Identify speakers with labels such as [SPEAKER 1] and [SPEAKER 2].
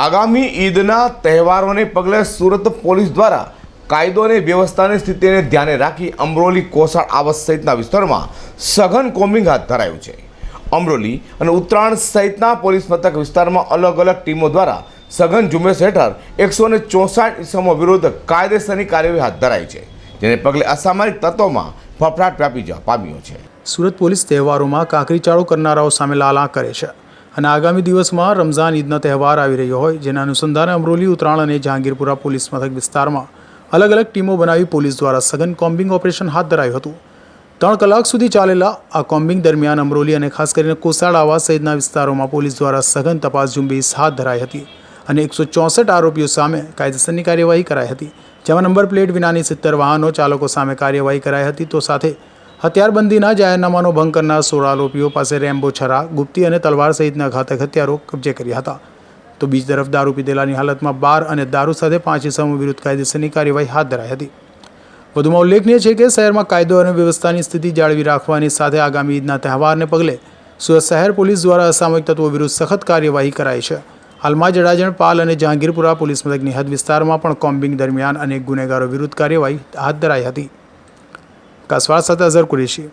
[SPEAKER 1] આગામી ઈદના તહેવારોને પગલે સુરત પોલીસ દ્વારા કાયદો અને વ્યવસ્થાની સ્થિતિને ધ્યાને રાખી અમરોલી કોસાળ આવાસ સહિતના વિસ્તારોમાં સઘન કોમ્બિંગ હાથ ધરાયું છે. અમરોલી અને ઉત્તરાયણ સહિતના પોલીસ મથક વિસ્તારમાં અલગ અલગ ટીમો દ્વારા સઘન ઝુંબેશ હેઠળ એકસો ને ચોસઠ ઇસમો વિરુદ્ધ કાયદેસરની કાર્યવાહી હાથ ધરાઈ છે, જેને પગલે અસામરિક તત્વોમાં ફફડાટ વ્યાપી જવા પામ્યો છે.
[SPEAKER 2] સુરત પોલીસ તહેવારોમાં કાંકરીચાળો કરનારાઓ સામે લાલા કરે છે. અને આગામી દિવસમાં રમઝાન ઈદનો તહેવાર આવી રહ્યો હોય, જેના અનુસંધાને અમરોલી ઉત્તરાણ અને જહાંગીરપુરા પોલીસ મથક વિસ્તારમાં અલગ અલગ ટીમો બનાવી પોલીસ દ્વારા સઘન કોમ્બિંગ ઓપરેશન હાથ ધરાયું હતું. ત્રણ કલાક સુધી ચાલેલા આ કોમ્બિંગ દરમિયાન અમરોલી અને ખાસ કરીને કોસાડ આવાસ સહિતના વિસ્તારોમાં પોલીસ દ્વારા સઘન તપાસ ઝુંબેશ હાથ ધરાઈ હતી અને એકસો ચોસઠ આરોપીઓ સામે કાયદેસરની કાર્યવાહી કરાઈ હતી. જેમાં નંબર પ્લેટ વિનાની સિત્તેર વાહનો ચાલકો સામે કાર્યવાહી કરાઈ હતી. તો સાથે હથિયારબંધીના જાહેરનામાનો ભંગ કરનાર સોળ આરોપીઓ પાસે રેમ્બો, છરા, ગુપ્તી અને તલવાર સહિતના ઘાતક હથિયારો કબજે કર્યા હતા. તો બીજી તરફ દારૂ પીધેલાની હાલતમાં બાર અને દારૂ સાથે પાંચ ઇસમો વિરુદ્ધ કાયદેસરની કાર્યવાહી હાથ ધરાઈ હતી. વધુમાં ઉલ્લેખનીય છે કે શહેરમાં કાયદો અને વ્યવસ્થાની સ્થિતિ જાળવી રાખવાની સાથે આગામી ઈદના તહેવારને પગલે સુરત શહેર પોલીસ દ્વારા અસામયિક તત્વો વિરુદ્ધ સખત કાર્યવાહી કરાઈ છે. હાલમાં જડાજણ, પાલ અને જહાંગીરપુરા પોલીસ મથકની હદ વિસ્તારમાં પણ કોમ્બિંગ દરમિયાન અનેક ગુનેગારો વિરુદ્ધ કાર્યવાહી હાથ ધરાઈ હતી. કસવાળ સાથે અઝર કુરેશી